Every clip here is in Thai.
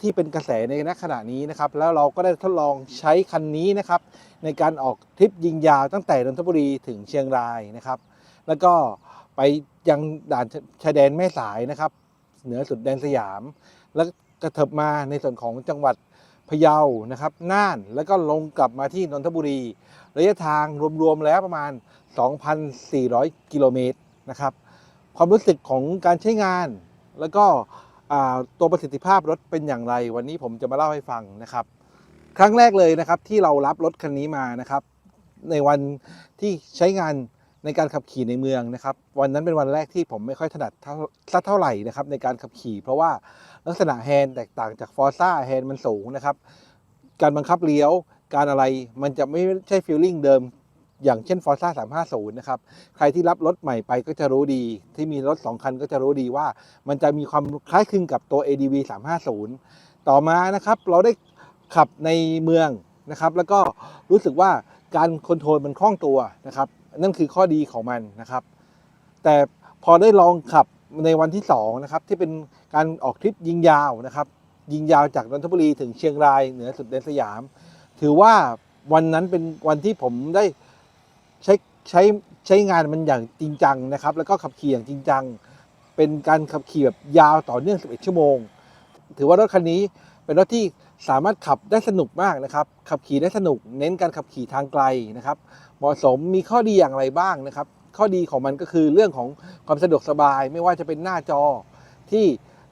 ที่เป็นกระแสในณขณะนี้นะครับ แล้วเราก็ได้ทดลองใช้คันนี้นะครับ ในการออกทริปยิงยาวตั้งแต่นนทบุรีถึงเชียงรายนะครับ แล้วก็ไปยังด่านชายแดนแม่สายนะครับ เหนือสุดแดนสยาม แล้วกระเถิบมาในส่วนของจังหวัดพะเยานะครับ น่านแล้วก็ลงกลับมาที่นนทบุรี ระยะทางรวมๆแล้วประมาณ 2,400 กิโลเมตรนะครับ ความรู้สึกของการใช้งานแล้วก็ ตัวประสิทธิภาพรถเป็นอย่างไร วันนี้ผมจะมาเล่าให้ฟังนะครับ ครั้งแรกเลยนะครับที่เรารับรถคันนี้มานะครับ ในวันที่ใช้งานในการขับขี่ในเมืองนะครับ วันนั้นเป็นวันแรกที่ผมไม่ค่อยถนัดสักเท่าไหร่นะครับ ในการขับขี่ เพราะว่าลักษณะแฮนด์แตกต่างจากฟอร์ซ่าแฮนด์มันสูงนะครับ การบังคับเลี้ยวการอะไรมันจะไม่ใช่ฟีลลิ่งเดิม อย่างเช่น Forza 350 นะครับ ใครที่รับรถใหม่ไปก็จะรู้ดี ที่มีรถ 2 คันก็จะรู้ดีว่า มันจะมีความคล้ายคลึงกับตัว ADV 350 ต่อมานะครับ เราได้ขับในเมืองนะครับ แล้วก็รู้สึกว่าการคอนโทรลมันคล่องตัวนะครับ นั่นคือข้อดีของมันนะครับ แต่พอได้ลองขับในวันที่2นะครับที่เป็นการออกทริปยิงยาวนะครับ ยิงยาวจากนนทบุรีถึงเชียงรายเหนือสุดแดนสยาม ถือว่าวันนั้นเป็นวันที่ผมได้ ใช้ใช้ใช้งานมันอย่างจริงจังนะครับ แล้วก็ขับขี่อย่างจริงจัง เป็นการขับขี่แบบยาวต่อเนื่อง 11 ชั่วโมง ถือว่ารถคันนี้เป็นรถที่สามารถขับได้สนุกมากนะครับ ขับขี่ได้สนุก เน้นการขับขี่ทางไกลนะครับ เหมาะสมมีข้อดีอย่างไรบ้างนะครับ ข้อดีของมันก็คือเรื่องของความสะดวกสบาย ไม่ว่าจะเป็นหน้าจอที่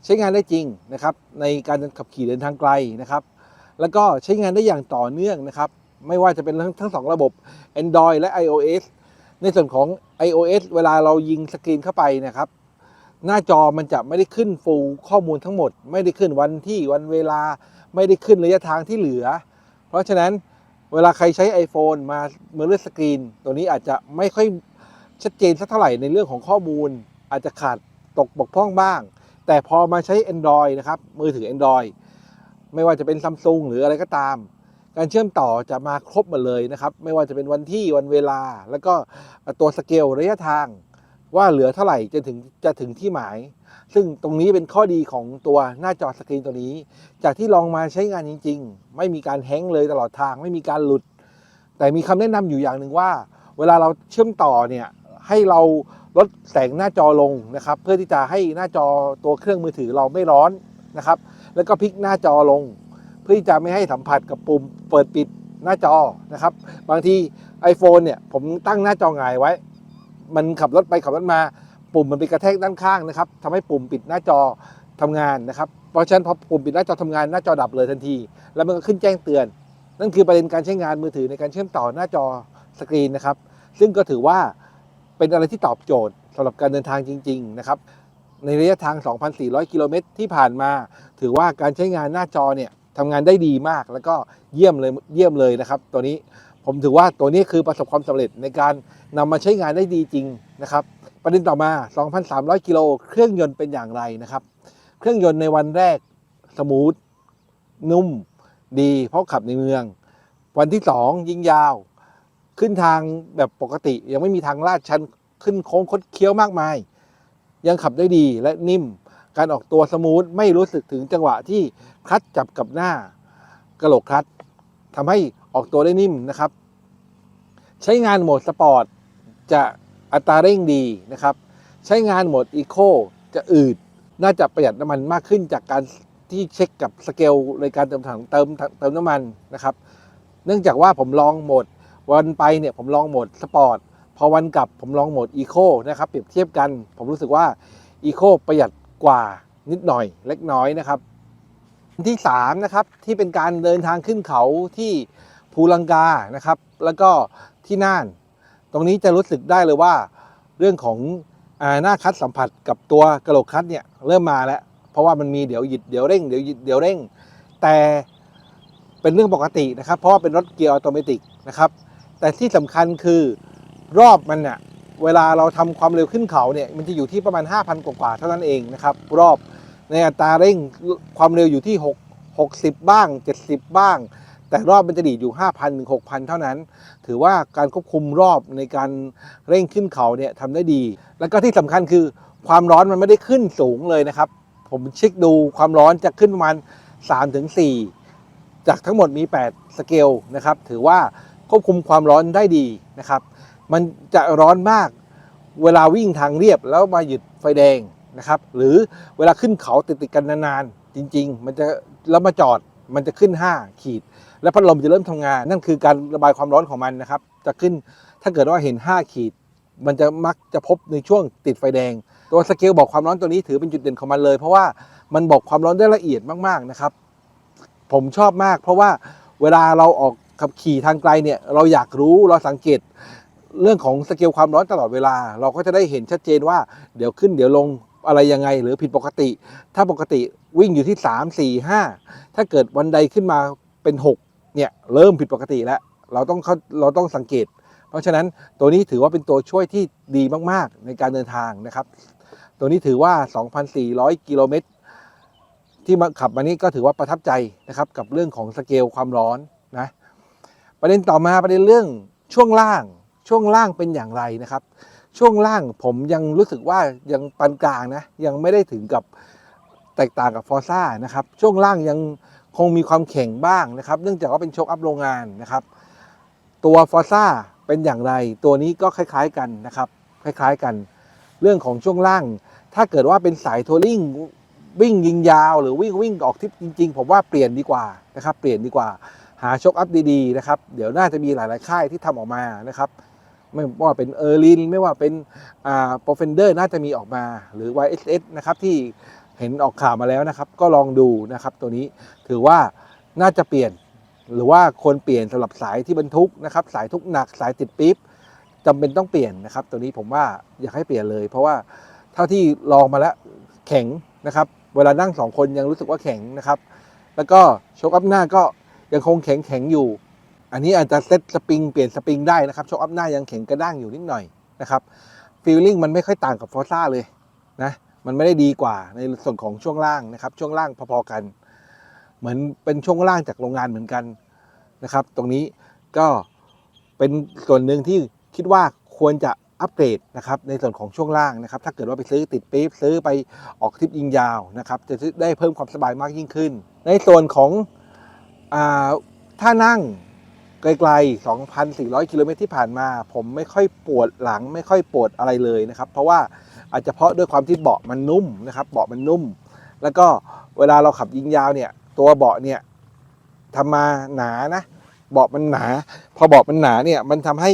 ใช้งานได้จริงนะครับ ในการขับขี่เดินทางไกลนะครับ แล้วก็ใช้งานได้อย่างต่อเนื่องนะครับ ไม่ว่าจะเป็นทั้งทั้งสองระบบ Android และ iOS ในส่วนของ iOS เวลาเรายิงสกรีนเข้าไปนะครับ หน้าจอมันจะไม่ได้ขึ้นฟูลข้อมูลทั้งหมด ไม่ได้ขึ้นวันที่วันเวลาไม่ได้ขึ้นระยะทางที่เหลือ เพราะฉะนั้นเวลาใครใช้ iPhone มาเมื่อเลือกสกรีน ตัวนี้อาจจะไม่ค่อยชัดเจนสักเท่าไหร่ในเรื่องของข้อมูล อาจจะขาดตกบกพร่องบ้าง แต่พอมาใช้ Android นะครับมือถือ Android ไม่ว่าจะเป็นซัมซุงหรืออะไรก็ตาม การเชื่อมต่อจะมาครบหมดเลยนะครับ ไม่ว่าจะเป็นวันที่วันเวลา แล้วก็ตัวสเกลระยะทาง ว่าเหลือเท่าไหร่จะถึงจะถึงที่หมาย ซึ่งตรงนี้เป็นข้อดีของตัวหน้าจอสกรีนตัวนี้ จากที่ลองมาใช้งานจริง ๆ ไม่มีการแฮงเลยตลอดทาง ไม่มีการหลุด แต่มีคำแนะนำอยู่อย่างหนึ่งว่า เวลาเราเชื่อมต่อเนี่ยให้เราลดแสงหน้าจอลงนะครับ เพื่อที่จะให้หน้าจอตัวเครื่องมือถือเราไม่ร้อนนะครับ แล้วก็พลิกหน้าจอลง พื่อที่จะไม่ให้สัมผัสกับปุ่มเปิดปิดหน้าจอนะครับ บางที iPhone เนี่ยผมตั้งหน้าจอหงายไว้ มันขับรถไปขับรถมาปุ่มมันไปกระแทกด้านข้างนะครับทำให้ปุ่มปิดหน้าจอทำงานนะครับ เพราะฉะนั้นพอปุ่มปิดหน้าจอทำงานหน้าจอดับเลยทันที แล้วมันก็ขึ้นแจ้งเตือน นั่นคือประเด็นการใช้งานมือถือในการเชื่อมต่อหน้าจอสกรีนนะครับ ซึ่งก็ถือว่าเป็นอะไรที่ตอบโจทย์สำหรับการเดินทางจริง ๆ นะครับ ในระยะทาง 2,400 กิโลเมตรที่ผ่านมา ถือว่าการใช้งานหน้าจอเนี่ย ทำงานได้ดีมากแล้วก็เยี่ยมเลยเยี่ยมเลยนะครับ ตัวนี้ผมถือว่าตัวนี้คือประสบความสำเร็จในการนำมาใช้งานได้ดีจริงนะครับ ประเด็นต่อมา 2,300 กิโลเครื่องยนต์เป็นอย่างไรนะครับ เครื่องยนต์ในวันแรกสมูทนุ่มดี เพราะขับในเมือง วันที่ 2 ยิงยาว ขึ้นทางแบบปกติ ยังไม่มีทางลาดชันขึ้นโค้งคดเคี้ยวมากมาย ยังขับได้ดีและนิ่ม การออกตัวสมูทไม่รู้สึกถึงจังหวะที่ คลัตช์จับกับหน้ากระโหลกคลัตทำให้ออกตัวได้นิ่มนะครับ ใช้งานโหมดสปอร์ตจะอัตราเร่งดีนะครับ ใช้งานโหมดอีโคจะอืด น่าจะประหยัดน้ำมันมากขึ้นจากการที่เช็คกับสเกลในการเติมถังเติมเติมน้ำมันนะครับ เนื่องจากว่าผมลองโหมดวันไปเนี่ยผมลองโหมดสปอร์ตพอวันกลับผมลองโหมดอีโคนะครับเปรียบเทียบกัน ผมรู้สึกว่าอีโคประหยัดกว่านิดหน่อยเล็กน้อยนะครับ ที่3นะครับที่เป็นการเดินทางขึ้นเขาที่ภูลังกานะครับ แล้วก็ที่น่าน ตรงนี้จะรู้สึกได้เลยว่า เรื่องของอหน้าคัดสัมผัสกับตัวกระโหลกคัดเนี่ยเริ่มมาแล้ว เพราะว่ามันมีเดี๋ยวหยุดเดี๋ยวเร่งเดี๋ยวหยุดเดี๋ยวเร่ง แต่เป็นเรื่องปกตินะครับ เพราะว่าเป็นรถเกียร์ออโตเมตินะครับ แต่ที่สำคัญคือรอบมันเนี่ยเวลาเราทำความเร็วขึ้นเขาเนี่ยมันจะอยู่ที่ประมาณ 5,000 กว่าๆเท่านั้นเองนะครับ รอบ ในอัตราเร่งความเร็วอยู่ที่ 6 60 บ้าง 70 บ้าง แต่รอบมันจะดีดอยู่ 5,000ถึง6,000 เท่านั้น ถือว่าการควบคุมรอบในการเร่งขึ้นเขาเนี่ยทำได้ดี แล้วก็ที่สำคัญคือความร้อนมันไม่ได้ขึ้นสูงเลยนะครับ ผมเช็คดูความร้อนจะขึ้นประมาณ 3-4 จากทั้งหมดมี 8 สเกลนะครับ ถือว่าควบคุมความร้อนได้ดีนะครับ มันจะร้อนมากเวลาวิ่งทางเรียบแล้วมาหยุดไฟแดง นะครับ หรือเวลาขึ้นเขาติดติดกันนานๆ จริง ๆ มันจะแล้วมาจอดมันจะขึ้น 5 ขีด แล้วพัดลมจะเริ่มทำงาน นั่นคือการระบายความร้อนของมันนะครับ จะขึ้นถ้าเกิดว่าเห็น 5 ขีด มันจะมักจะพบในช่วงติดไฟแดง ตัวสเกลบอกความร้อนตัวนี้ถือเป็นจุดเด่นของมันเลย เพราะว่ามันบอกความร้อนได้ละเอียดมากๆนะครับ ผมชอบมาก เพราะว่าเวลาเราออกขับขี่ทางไกลเนี่ยเราอยากรู้เราสังเกตเรื่องของสเกลความร้อนตลอดเวลา เราก็จะได้เห็นชัดเจนว่าเดี๋ยวขึ้นเดี๋ยวลง อะไรยังไง หรือผิดปกติ ถ้าปกติวิ่งอยู่ที่ 3 4 5 ถ้าเกิดวันใดขึ้นมาเป็น 6 เนี่ย เริ่มผิดปกติแล้ว เราต้องเขาเราต้องสังเกต เพราะฉะนั้นตัวนี้ถือว่าเป็นตัวช่วยที่ดีมากๆในการเดินทางนะครับ ตัวนี้ถือว่า 2,400 กิโลเมตรที่มาขับมานี้ก็ถือว่าประทับใจนะครับกับเรื่องของสเกลความร้อนนะประเด็นต่อมาประเด็นเรื่องช่วงล่างช่วงล่างเป็นอย่างไรนะครับ ช่วงล่างผมยังรู้สึกว่ายังปานกลางนะ ยังไม่ได้ถึงกับแตกต่างกับฟอร์ซ่านะครับ ช่วงล่างยังคงมีความแข็งบ้างนะครับ เนื่องจากว่าเป็นโชคอัพโรงงานนะครับ ตัวฟอร์ซ่าเป็นอย่างไร ตัวนี้ก็คล้ายๆกันนะครับ คล้ายๆกัน เรื่องของช่วงล่าง ถ้าเกิดว่าเป็นสายทัวริงวิ่งยิงยาว หรือวิ่งวิ่งออกทริปจริง ๆ ผมว่าเปลี่ยนดีกว่านะครับ เปลี่ยนดีกว่า หาช็อคอัพดีๆนะครับ เดี๋ยวน่าจะมีหลายๆค่ายที่ทำออกมานะครับ ไม่ว่าเป็นเออร์ลินไม่ว่าเป็นอ่าโปรเฟนเดอร์น่าจะมีออกมาหรือ YSS นะครับที่เห็นออกข่าวมาแล้วนะครับ ก็ลองดูนะครับ ตัวนี้ถือว่าน่าจะเปลี่ยนหรือว่าควรเปลี่ยนสำหรับสายที่บรรทุกนะครับ สายทุกหนักสายติดปี๊บจำเป็นต้องเปลี่ยนนะครับ ตัวนี้ผมว่าอยากให้เปลี่ยนเลย เพราะว่าเท่าที่ลองมาแล้วแข็งนะครับ เวลานั่งสองคนยังรู้สึกว่าแข็งนะครับ แล้วก็โชคอัพหน้าก็ยังคงแข็งแข็งอยู่ อันนี้อาจจะเซตสปริงเปลี่ยนสปริงได้นะครับโชคอัพหน้ายังแข็งกระด้างอยู่นิดหน่อยนะครับฟีลลิ่งมันไม่ค่อยต่างกับฟอร์ซ่าเลยนะมันไม่ได้ดีกว่าในส่วนของช่วงล่างนะครับ ช่วงล่างพอๆกัน เหมือนเป็นช่วงล่างจากโรงงานเหมือนกันนะครับ ตรงนี้ก็เป็นส่วนหนึ่งที่คิดว่าควรจะอัปเกรดนะครับในส่วนของช่วงล่างนะครับ ถ้าเกิดว่าไปซื้อติดปี๊บซื้อไปออกทริปยิงยาวนะครับ จะได้เพิ่มความสบายมากยิ่งขึ้น ในส่วนของอ่านั่ง ไกลๆ 2,400 กิโลเมตรที่ผ่านมา ผมไม่ค่อยปวดหลังไม่ค่อยปวดอะไรเลยนะครับ เพราะว่าอาจจะเพราะด้วยความที่เบาะมันนุ่มนะครับเบาะมันนุ่ม แล้วก็เวลาเราขับยิงยาวเนี่ย ตัวเบาะเนี่ยทำมาหนานะ เบาะมันหนา พอเบาะมันหนาเนี่ยมันทำให้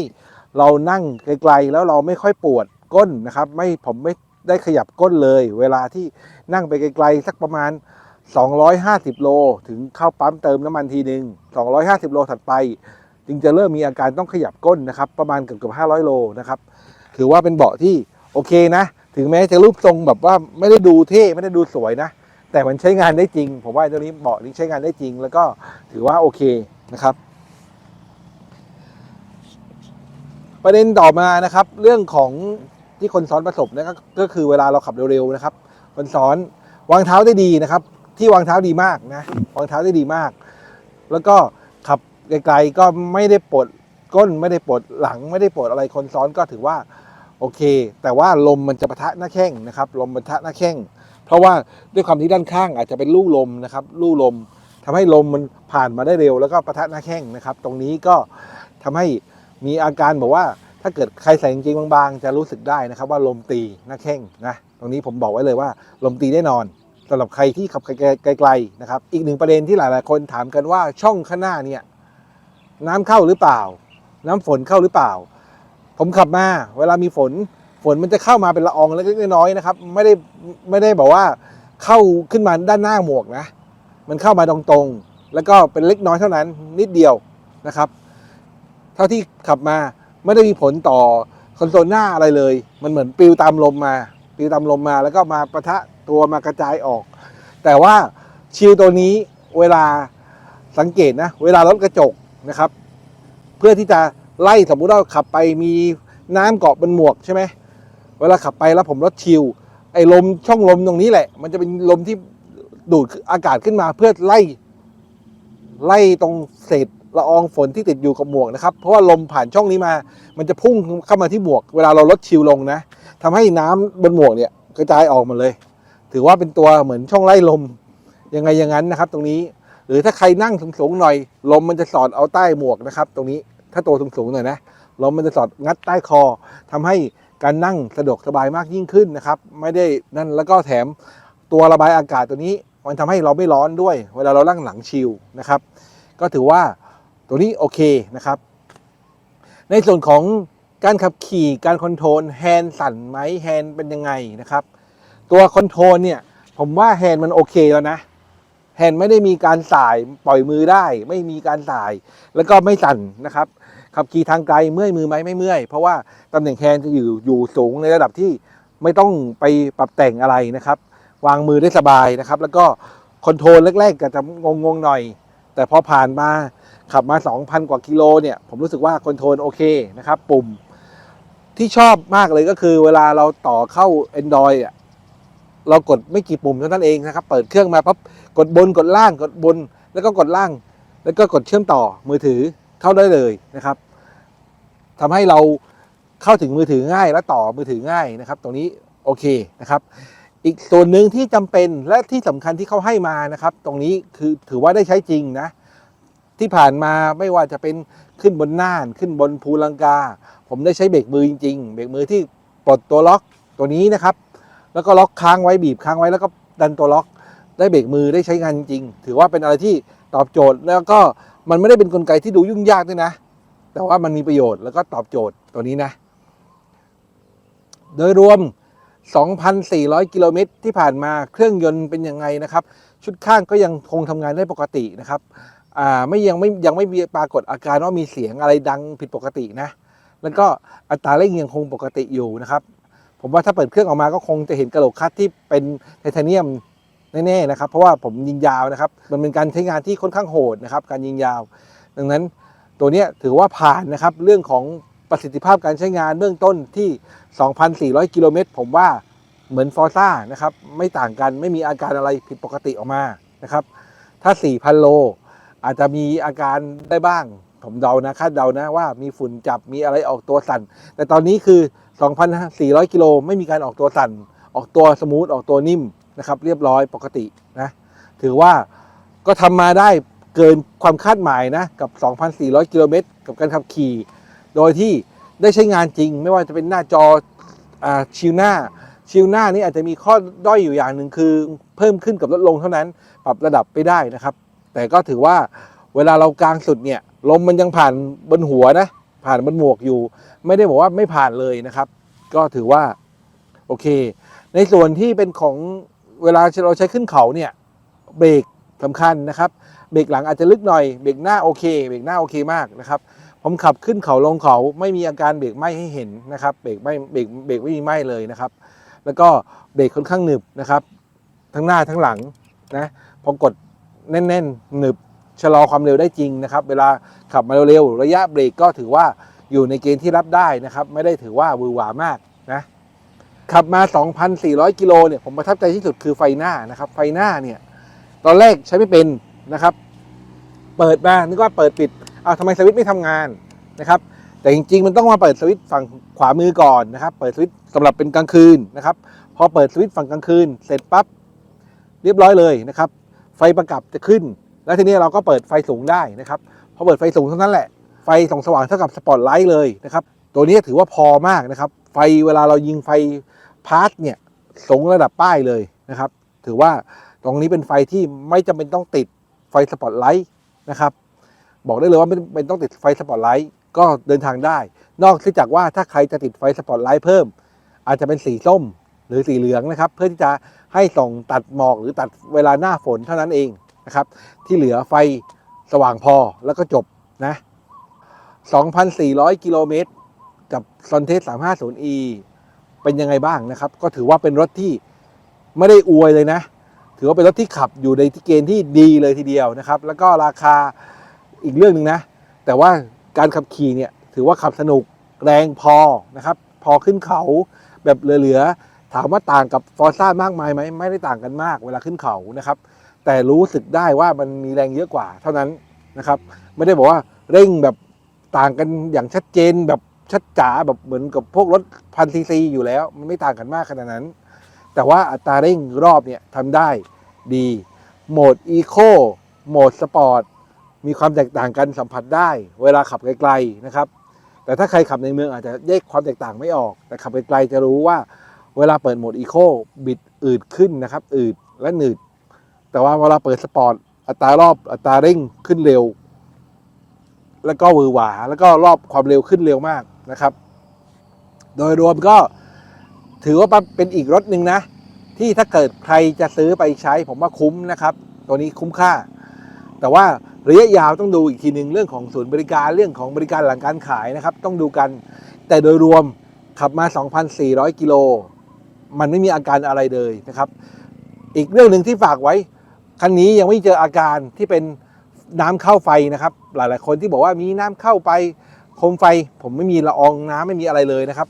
เรานั่งไกลๆ แล้วเราไม่ค่อยปวดก้นนะครับ ไม่ผมไม่ได้ขยับก้นเลย เวลาที่นั่งไปไกลๆ สักประมาณ 250 โล ถึงเข้าปั๊มเติมน้ำมันทีหนึ่ง250 โลถัดไป จึงจะเริ่มมีอาการต้องขยับก้นนะครับ ประมาณเกือบเกือบ500โลนะครับ ถือว่าเป็นเบาะที่โอเคนะ ถึงแม้จะรูปทรงแบบว่าไม่ได้ดูเท่ไม่ได้ดูสวยนะ แต่มันใช้งานได้จริง ผมว่าตัวนี้เบาะนี้ใช้งานได้จริง แล้วก็ถือว่าโอเคนะครับ ประเด็นต่อมานะครับ เรื่องของที่คนซ้อนประสบนะก็คือเวลาเราขับเร็วๆนะครับคนซ้อนวางเท้าได้ดีนะครับ ที่วางเท้าดีมากนะวางเท้าได้ดีมาก แล้วก็ ไกลๆก็ไม่ได้ปวดก้นไม่ได้ปวดหลังไม่ได้ปวดอะไรคนซ้อนก็ถือว่าโอเค แต่ว่าลมมันจะปะทะหน้าแข้งนะครับ ลมปะทะหน้าแข้ง เพราะว่าด้วยความที่ด้านข้างอาจจะเป็นลู่ลมนะครับลู่ลมทำให้ลมมันผ่านมาได้เร็ว แล้วก็ปะทะหน้าแข้งนะครับ ตรงนี้ก็ทำให้มีอาการบอกว่าถ้าเกิดใครใส่กางเกงบางๆ จะรู้สึกได้นะครับ ว่าลมตีหน้าแข้งนะตรงนี้ผมบอกไว้เลยว่า ลมตีแน่นอนสำหรับใครที่ขับไกลๆนะครับ อีกหนึ่งประเด็นที่หลายๆ คนถามกันว่าช่องข้างหน้าเนี่ย น้ำเข้าหรือเปล่า น้ำฝนเข้าหรือเปล่า ผมขับมา เวลามีฝนฝนมันจะเข้ามาเป็นละอองเล็กๆน้อยๆนะครับ ไม่ได้ไม่ได้บอกว่าเข้าขึ้นมาด้านหน้าหมวกนะ มันเข้ามาตรงๆ แล้วก็เป็นเล็กน้อยเท่านั้นนิดเดียวนะครับ เท่าที่ขับมาไม่ได้มีผลต่อคอนโซลหน้าอะไรเลย มันเหมือนปลิวตามลมมาปลิวตามลมมา แล้วก็มาประทะตัวมากระจายออก แต่ว่าชิลตัวนี้เวลาสังเกตนะ เวลารถกระจก นะครับ เพื่อที่จะไล่สมมุติว่าขับไปมีน้ำเกาะบนหมวกใช่ไหมเวลาขับไปแล้วผมรถชิลไอ้ลมช่องลมตรงนี้แหละ มันจะเป็นลมที่ดูดอากาศขึ้นมาเพื่อไล่ ไล่ตรงเศษละอองฝนที่ติดอยู่กับหมวกนะครับ เพราะว่าลมผ่านช่องนี้มา มันจะพุ่งเข้ามาที่หมวก เวลาเราลดชิลลงนะทำให้น้ำบนหมวกเนี่ยกระจายออกมาเลย ถือว่าเป็นตัวเหมือนช่องไล่ลมยังไงอย่างนั้นนะครับ ตรงนี้ หรือถ้าใครนั่งสูงๆหน่อย ลมมันจะสอดเอาใต้หมวกนะครับ ตรงนี้ถ้าตัวสูงๆหน่อยนะลมมันจะสอดงัดใต้คอทำให้การนั่งสะดวกสบายมากยิ่งขึ้นนะครับ ไม่ได้นั่นแล้วก็แถมตัวระบายอากาศตัวนี้มันทำให้เราไม่ร้อนด้วย เวลาเรานั่งหลังชิลนะครับ ก็ถือว่าตัวนี้โอเคนะครับ ในส่วนของการขับขี่การคอนโทรลแฮนด์สั่นไหมแฮนด์เป็นยังไงนะครับ ตัวคอนโทรลเนี่ยผมว่าแฮนด์มันโอเคแล้วนะ แฮนด์ไม่ได้มีการสายปล่อยมือได้ ไม่มีการสาย แล้วก็ไม่สั่นนะครับ ขับขี่ทางไกลเมื่อยมือไหมไม่เมื่อย เพราะว่าตำแหน่งแฮนด์จะอยู่อยู่สูงในระดับที่ไม่ต้องไปปรับแต่งอะไรนะครับ วางมือได้สบายนะครับ แล้วก็คอนโทรลแรกๆก็จะงงๆหน่อย แต่พอผ่านมาขับมา 2,000 กว่ากิโลเนี่ยผมรู้สึกว่าคอนโทรลโอเคนะครับ ปุ่มที่ชอบมากเลยก็คือเวลาเราต่อเข้า Android อะ เรากดไม่กี่ปุ่มเท่านั้นเองนะครับ เปิดเครื่องมาปั๊บกดบนกดล่างกดบน แล้วก็กดล่าง แล้วก็กดเชื่อมต่อมือถือเข้าได้เลยนะครับทำให้เราเข้าถึงมือถือง่ายและต่อมือถือง่ายนะครับ ตรงนี้โอเคนะครับ อีกส่วนหนึ่งที่จำเป็นและที่สำคัญที่เขาให้มานะครับ ตรงนี้คือถือว่าได้ใช้จริงนะ ที่ผ่านมาไม่ว่าจะเป็นขึ้นบนน่านขึ้นบนภูลังกา ผมได้ใช้เบรกมือจริงๆเบรกมือที่ปลดตัวล็อกตัวนี้นะครับ แล้วก็ล็อกค้างไว้บีบค้างไว้แล้วก็ดันตัวล็อกได้เบรกมือได้ใช้งานจริง ถือว่าเป็นอะไรที่ตอบโจทย์แล้วก็มันไม่ได้เป็นนกลไกที่ดูยุ่งยากด้วยนะ แต่ว่ามันมีประโยชน์แล้วก็ตอบโจทย์ตัวนี้นะ โดยรวม 2,400 กิโลเมตรที่ผ่านมาเครื่องยนต์เป็นยังไงนะครับ ชุดข้างก็ยังคงทำงานได้ปกตินะครับอ่าไม่ยังไม่ยังไม่มีปรากฏอาการว่ามีเสียงอะไรดังผิดปกตินะ แล้วก็อัตราเร่งยังคงปกติอยู่นะครับ ผมว่าถ้าเปิดเครื่องออกมาก็คงจะเห็นกระโหลกคัดที่เป็นไทเทเนียมแน่ๆนะครับ เพราะว่าผมยิงยาวนะครับ มันเป็นการใช้งานที่ค่อนข้างโหดนะครับ การยิงยาว ดังนั้นตัวนี้ถือว่าผ่านนะครับเรื่องของประสิทธิภาพการใช้งานเบื้องต้นที่ 2,400 กิโลเมตรผมว่าเหมือนฟอร์ซ่านะครับไม่ต่างกันไม่มีอาการอะไรผิดปกติออกมานะครับถ้า 4,000 โล อาจจะมีอาการได้บ้าง ผมเดานะคาดเดานะว่ามีฝุ่นจับมีอะไรออกตัวสั่น แต่ตอนนี้คือ 2,400 กิโลไม่มีการออกตัวสั่น ออกตัวสมูท ออกตัวนิ่มนะครับ เรียบร้อยปกตินะ ถือว่าก็ทำมาได้เกินความคาดหมายนะ กับ 2,400 กิโลเมตรกับการขับขี่ โดยที่ได้ใช้งานจริง ไม่ว่าจะเป็นหน้าจออชิลหน้า ชิลหน้านี่อาจจะมีข้อด้อยอยู่อย่างหนึ่งคือ เพิ่มขึ้นกับลดลงเท่านั้น ปรับระดับไปได้นะครับ แต่ก็ถือว่าเวลาเรากลางสุดเนี่ยลมมันยังผ่านบนหัวนะ ผ่านบนหมวกอยู่ ไม่ได้บอกว่าไม่ผ่านเลยนะครับ ก็ถือว่าโอเค ในส่วนที่เป็นของเวลาเราใช้ขึ้นเขาเนี่ยเบรกสำคัญนะครับ เบรกหลังอาจจะลึกหน่อย เบรกหน้าโอเค เบรกหน้าโอเคมากนะครับ ผมขับขึ้นเขาลงเขาไม่มีอาการเบรกไหมให้เห็นนะครับ เบรกไม่เบรกเบรกไม่มีไหมเลยนะครับ แล้วก็เบรกค่อนข้างหนึบนะครับ ทั้งหน้าทั้งหลังนะ พอกดแน่นๆหนึบ ชะลอความเร็วได้จริงนะครับ เวลาขับมาเร็วๆระยะเบรกก็ถือว่าอยู่ในเกณฑ์ที่รับได้นะครับ ไม่ได้ถือว่าวือหวามากนะขับมา 2,400 กิโลเนี่ยผมประทับใจที่สุดคือไฟหน้านะครับ ไฟหน้าเนี่ยตอนแรกใช้ไม่เป็นนะครับ เปิดมานึกว่าเปิดปิดอ้าวทำไมสวิตช์ไม่ทำงานนะครับ แต่จริงๆ มันต้องมาเปิดสวิตช์ฝั่งขวามือก่อนนะครับ เปิดสวิตช์สำหรับเป็นกลางคืนนะครับ พอเปิดสวิตช์ฝั่งกลางคืน เสร็จปั๊บเรียบร้อยเลยนะครับ ไฟประกับจะขึ้น แล้วทีนี้เราก็เปิดไฟสูงได้นะครับพอเปิดไฟสูงเท่านั้นแหละไฟส่องสว่างเท่ากับสปอตไลท์เลยนะครับตัวนี้ถือว่าพอมากนะครับ ไฟเวลาเรายิงไฟพาร์ทเนี่ยสูงระดับป้ายเลยนะครับ ถือว่าตรงนี้เป็นไฟที่ไม่จำเป็นต้องติดไฟสปอตไลท์นะครับบอกได้เลยว่าไม่จำเป็นต้องติดไฟสปอตไลท์ก็เดินทางได้ นอกจากว่าถ้าใครจะติดไฟสปอตไลท์เพิ่ม อาจจะเป็นสีส้มหรือสีเหลืองนะครับ เพื่อที่จะให้ส่องตัดหมอกหรือตัดเวลาหน้าฝนเท่านั้นเอง นะครับ ที่เหลือไฟสว่างพอแล้วก็จบนะ 2,400 กิโลเมตร กับ s o n t e s 350e เป็นยังไงบ้างนะครับ ก็ถือว่าเป็นรถที่ไม่ได้อวยเลยนะ ถือว่าเป็นรถที่ขับอยู่ในที่เกณฑ์ที่ดีเลยทีเดียวนะครับ แล้วก็ราคาอีกเรื่องหนึ่งนะ แต่ว่าการขับขี่เนี่ยถือว่าขับสนุกแรงพอนะครับ พอขึ้นเขาแบบเหลือๆถามว่าต่างกับฟอร์ซ่ามากมายไหมไม่ได้ต่างกันมากเวลาขึ้นเขานะครับ แต่รู้สึกได้ว่ามันมีแรงเยอะกว่าเท่านั้นนะครับ ไม่ได้บอกว่าเร่งแบบต่างกันอย่างชัดเจนแบบชัดจ๋าแบบเหมือนกับพวกรถพันซีซีอยู่แล้ว มันไม่ต่างกันมากขนาดนั้น แต่ว่าอัตราเร่งรอบเนี่ยทำได้ดีโหมดอีโคโหมดสปอร์ตมีความแตกต่างกันสัมผัสได้ เวลาขับไกลๆนะครับ แต่ถ้าใครขับในเมืองอาจจะแยกความแตกต่างไม่ออก แต่ขับไกลๆจะรู้ว่าเวลาเปิดโหมดอีโคบิดอืดขึ้นนะครับ อืดและหนืด แต่ว่าเวลาเปิดสปอร์ตอัตรารอบอัตราเร่งขึ้นเร็ว แล้วก็วือหวา แล้วก็รอบความเร็วขึ้นเร็วมากนะครับ โดยรวมก็ถือว่าเป็นอีกรถหนึ่งนะ ที่ถ้าเกิดใครจะซื้อไปใช้ ผมว่าคุ้มนะครับ ตัวนี้คุ้มค่า แต่ว่าระยะยาวต้องดูอีกทีหนึ่งเรื่องของศูนย์บริการเรื่องของบริการหลังการขายนะครับ ต้องดูกัน แต่โดยรวมขับมา 2,400 กิโล มันไม่มีอาการอะไรเลยนะครับ อีกเรื่องหนึ่งที่ฝากไว้ คันนี้ยังไม่เจออาการที่เป็นน้ำเข้าไฟนะครับ หลายๆ คนที่บอกว่ามีน้ำเข้าไปโคมไฟ ผมไม่มีละอองน้ำไม่มีอะไรเลยนะครับ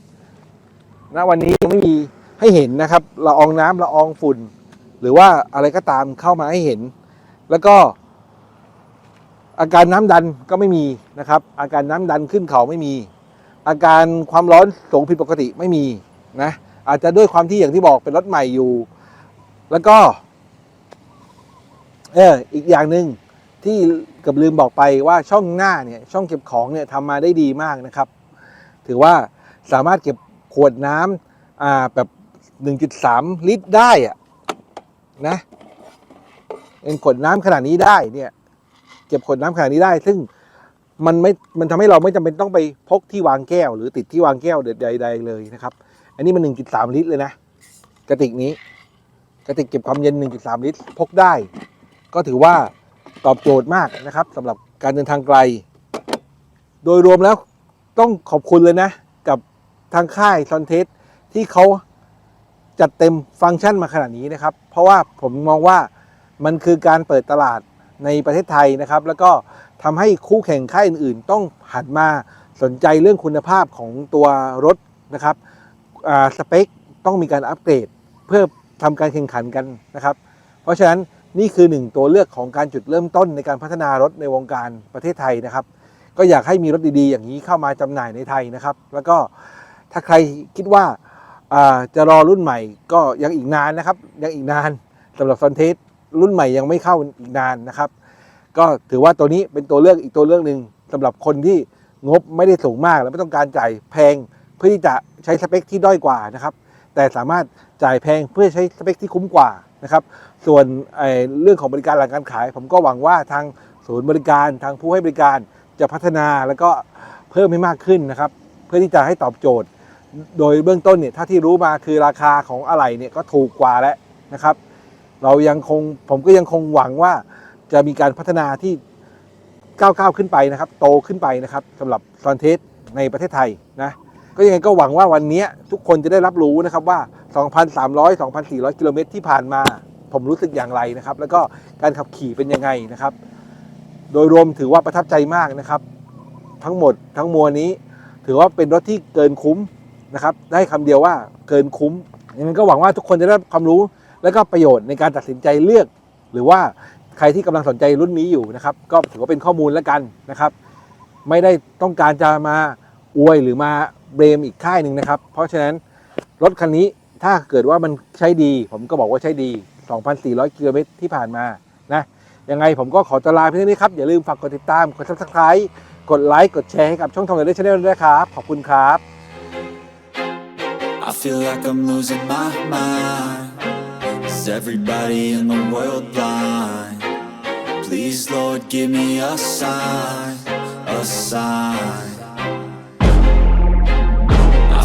ณวันนี้ยังไม่มีให้เห็นนะครับละอองน้ำละอองฝุ่น หรือว่าอะไรก็ตามเข้ามาให้เห็น แล้วก็ อาการน้ำดันก็ไม่มีนะครับ อาการน้ำดันขึ้นเขาไม่มี อาการความร้อนสูงผิดปกติไม่มีนะอาจจะด้วยความที่อย่างที่บอกเป็นรถใหม่อยู่ แล้วก็ เอออีกอย่างหนึ่งที่กับลืมบอกไปว่าช่องหน้าเนี่ยช่องเก็บของเนี่ยทำมาได้ดีมากนะครับ ถือว่าสามารถเก็บขวดน้ำอ่าแบบ 1.3 ลิตรได้อะนะเป็นขวดน้ำขนาดนี้ได้เนี่ย เก็บขวดน้ำขนาดนี้ได้ ซึ่งมันไม่มันทำให้เราไม่จำเป็นต้องไปพกที่วางแก้ว หรือติดที่วางแก้วใดๆเลยนะครับ อันนี้มัน 1.3 ลิตรเลยนะกระติกนี้กระติกเก็บความเย็น 1.3 ลิตรพกได้ ก็ถือว่าตอบโจทย์มากนะครับสำหรับการเดินทางไกล โดยรวมแล้วต้องขอบคุณเลยนะ กับทางค่ายซอนเทสที่เขาจัดเต็มฟังก์ชันมาขนาดนี้นะครับ เพราะว่าผมมองว่ามันคือการเปิดตลาดในประเทศไทยนะครับ แล้วก็ทำให้คู่แข่งค่ายอื่นๆ ต้องหันมาสนใจเรื่องคุณภาพของตัวรถนะครับสเปคต้องมีการอัปเกรด เพื่อทำการแข่งขันกันนะครับ เพราะฉะนั้น นี่คือหนึ่งตัวเลือกของการจุดเริ่มต้นในการพัฒนารถในวงการประเทศไทยนะครับ ก็อยากให้มีรถดีๆ อย่างนี้เข้ามาจำหน่ายในไทยนะครับ แล้วก็ถ้าใครคิดว่าจะรอรุ่นใหม่ก็ยังอีกนานนะครับ ยังอีกนานสำหรับซอนเทสรุ่นใหม่ยังไม่เข้าอีกนานนะครับ ก็ถือว่าตัวนี้เป็นตัวเลือกอีกตัวเลือกหนึ่งสำหรับคนที่งบไม่ได้สูงมากและไม่ต้องการจ่ายแพงเพื่อที่จะใช้สเปคที่ด้อยกว่านะครับ แต่สามารถจ่ายแพงเพื่อใช้สเปคที่คุ้มกว่า นะครับ ส่วนเรื่องของบริการหลังการขาย ผมก็หวังว่าทางศูนย์บริการทางผู้ให้บริการจะพัฒนาแล้วก็เพิ่มให้มากขึ้นนะครับ เพื่อที่จะให้ตอบโจทย์ โดยเบื้องต้นเนี่ยถ้าที่รู้มาคือราคาของอะไหล่เนี่ยก็ถูกกว่าแล้วนะครับ เรายังคงผมก็ยังคงหวังว่าจะมีการพัฒนาที่ก้าวๆขึ้นไปนะครับ โตขึ้นไปนะครับสำหรับซอนเทสในประเทศไทยนะ ก็ยังไงก็หวังว่าวันนี้ทุกคนจะได้รับรู้นะครับว่า 2,300 2,400 กิโลเมตรที่ผ่านมา ผมรู้สึกอย่างไรนะครับ แล้วก็การขับขี่เป็นยังไงนะครับ โดยรวมถือว่าประทับใจมากนะครับ ทั้งหมดทั้งมวลนี้ ถือว่าเป็นรถที่เกินคุ้มนะครับ ได้คำเดียวว่าเกินคุ้มยังไงก็หวังว่าทุกคนจะได้ความรู้ และก็ประโยชน์ในการตัดสินใจเลือก หรือว่าใครที่กำลังสนใจรุ่นนี้อยู่นะครับ ก็ถือว่าเป็นข้อมูลแล้วกันนะครับ ไม่ได้ต้องการจะมาอวยหรือมา เบรมอีกค่ายหนึ่งนะครับ เพราะฉะนั้นรถคันนี้ถ้าเกิดว่ามันใช้ดี ผมก็บอกว่าใช้ดี 2,400 กิโลเมตรที่ผ่านมานะยังไงผมก็ขอตลาเพียงเท่านี้ครับ อย่าลืมฝากกดติดตาม กด subscribe กดไลค์ กดแชร์ให้กับช่องทองเดลชาแนลด้วยนะครับ ขอบคุณครับ I feel like I'm losing my mind. Is everybody in the world blind? Please, Lord, give me a sign, a sign.